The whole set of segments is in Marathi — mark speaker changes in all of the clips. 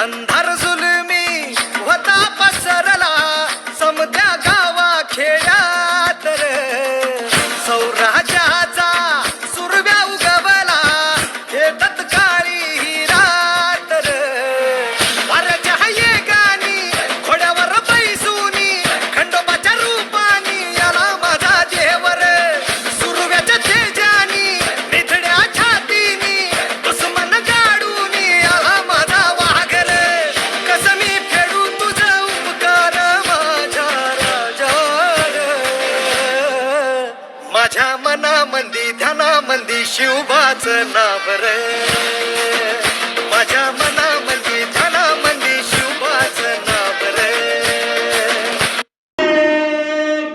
Speaker 1: Miranda. माझ्या मनामंदी ध्यानामंदी शिवबाच नाव रे. माझ्या मनामंदी ध्यानामंदी शिवबाच नाव रे.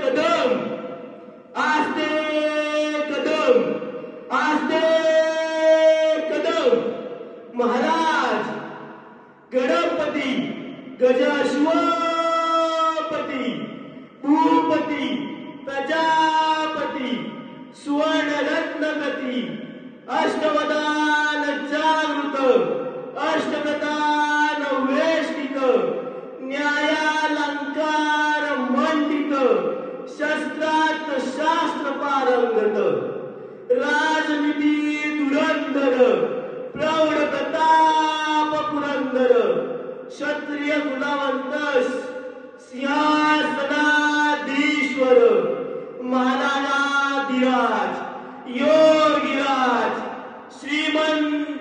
Speaker 2: कदम आस्ते कदम आस्ते कदम. महाराज गणपती गजाश्वर पदान जागृत अष्टप्रदान वेष्टित न्यायालंकार मंडित शस्त्रात शास्त्र पारंगत राजनीती धुरंधर प्रौढताप पुरंदर क्षत्रिय गुणावंतस सिंहासनाधीश्वर महाराजाधिराज योग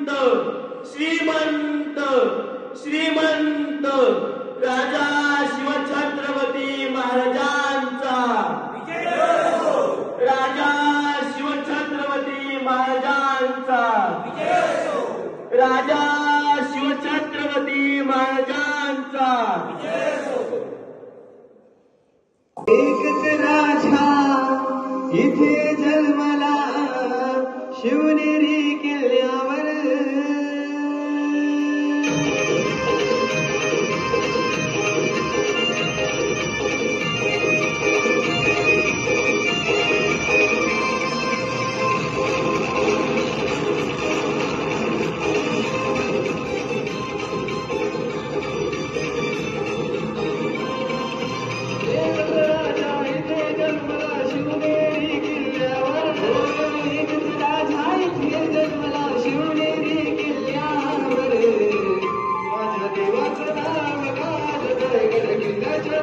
Speaker 2: श्रीमंत श्रीमंत श्रीमंत राजा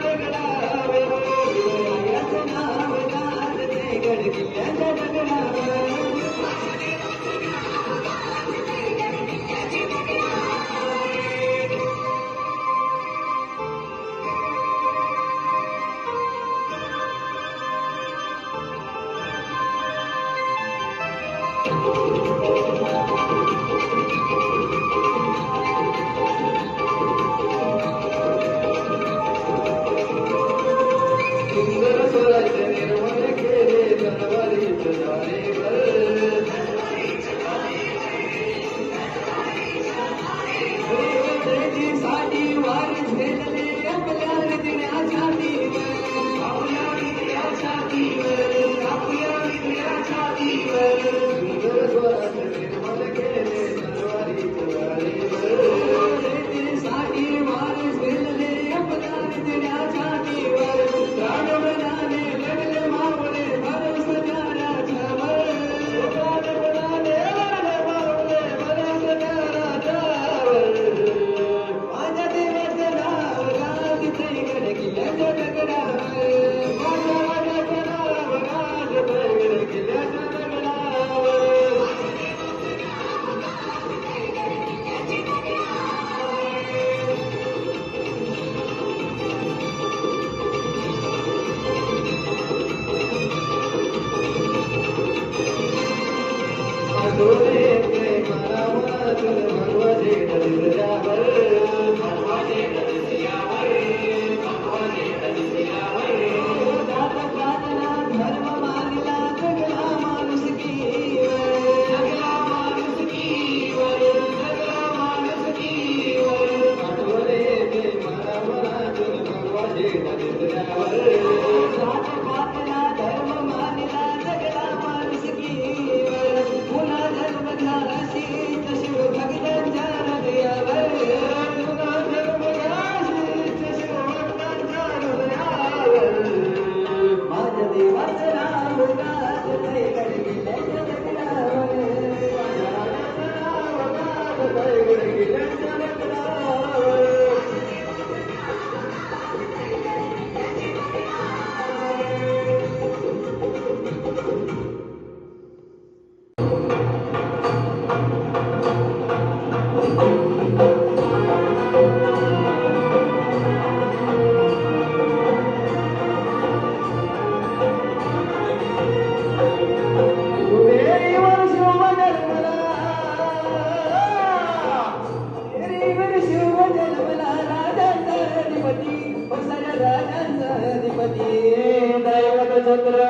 Speaker 2: Thank you. Maria. ಸ್ತೋತ್ರ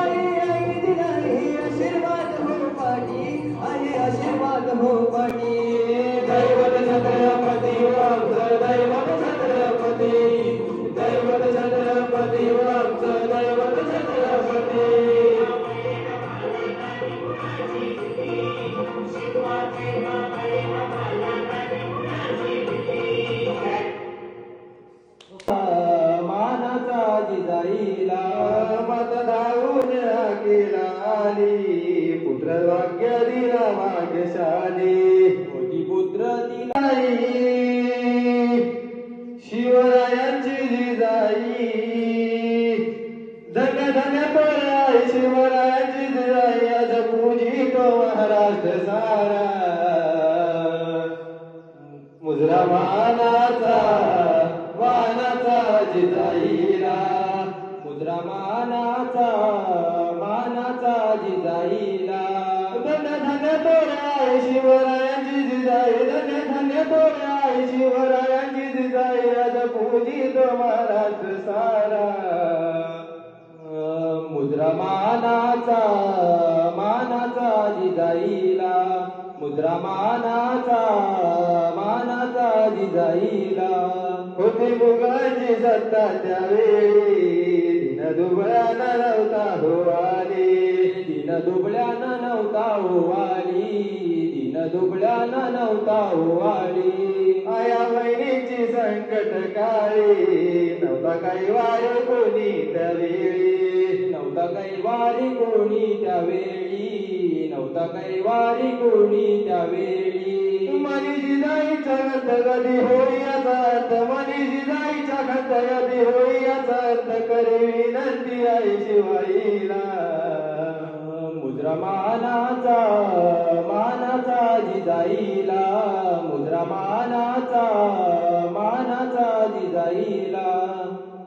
Speaker 3: शिवरायांची जिजाई धन धन पराय शिवरायांची जिजाई आज महाराष्ट्र सारा. मुजरा मानाचा मानाचा जिजाईला. मुजरा मानाचा मानाचा जिजाईला. धन धन तोराय शिवराय जिजाई धन्य धन्य तोराय शिवरायांची जिजाई आज पूजित महाराज सारा. मुद्रा मानाचा मानाचा जिजाईला मुद्रा मानाचा मानाचा जिजाईला होती मुगाची सत्ता त्यावेळी. दिन दुबळ्यानं नव्हता हो आली दिन दुबळ्यानं नव्हता हो आली दिन दुबळ्यानं नव्हता हो आली आया बहिणीची संकट काळी. नव्हता काही वार कोणी त्यावेळी. नव्हता काही वारी कोणी त्यावेळी. नव्हता काही वारी कोणी त्यावेळी. मनी जिजाईच्या खंत कधी होई याचा अर्थ. मनी जिजाईच्या खंत कधी होई याचा अर्थ. करे विनंती आई शिवाईला. मानाचा जिजाईला मुद्रा मानाचा मानाचा जिजाईला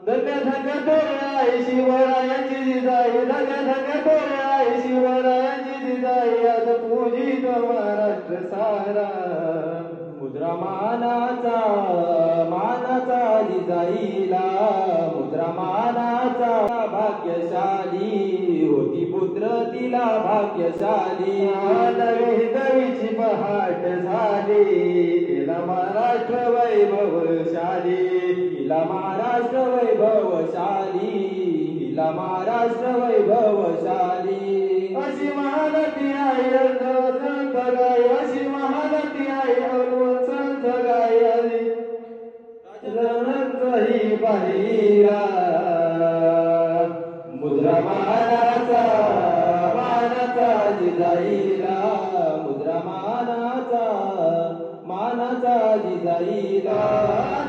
Speaker 3: धन्य धन्य तोरे आई शिवरायांची जिजाई धन्य धन्य तोरे आई शिवरायांची जिजाई आज पूजित महाराष्ट्र सारा. मुद्रा मानाचा तिला भाग्यशाली. झाली दवीची पहाट झाली. तिला महाराष्ट्र वैभवशाली. तिला महाराष्ट्र वैभवशाली. हिला महाराष्ट्र वैभवशाली. अशी महानती आई संत गाय अशी महानती आई संत गाय ही रणही जिजाईला मुद्रा मानाचा मानाचा जिजाईला.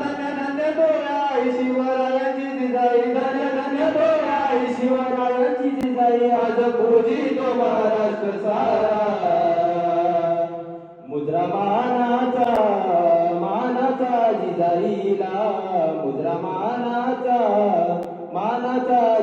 Speaker 3: धन्य धन्य दोराई शिवरायांची जिजाई धन्य धन्य दोराई शिवरायांची जिजाई. आज पूजितो महाराष्ट्र सारा. मुद्रा मानाचा मानाचा जिजाईला मुद्रा मानाचा मानाचा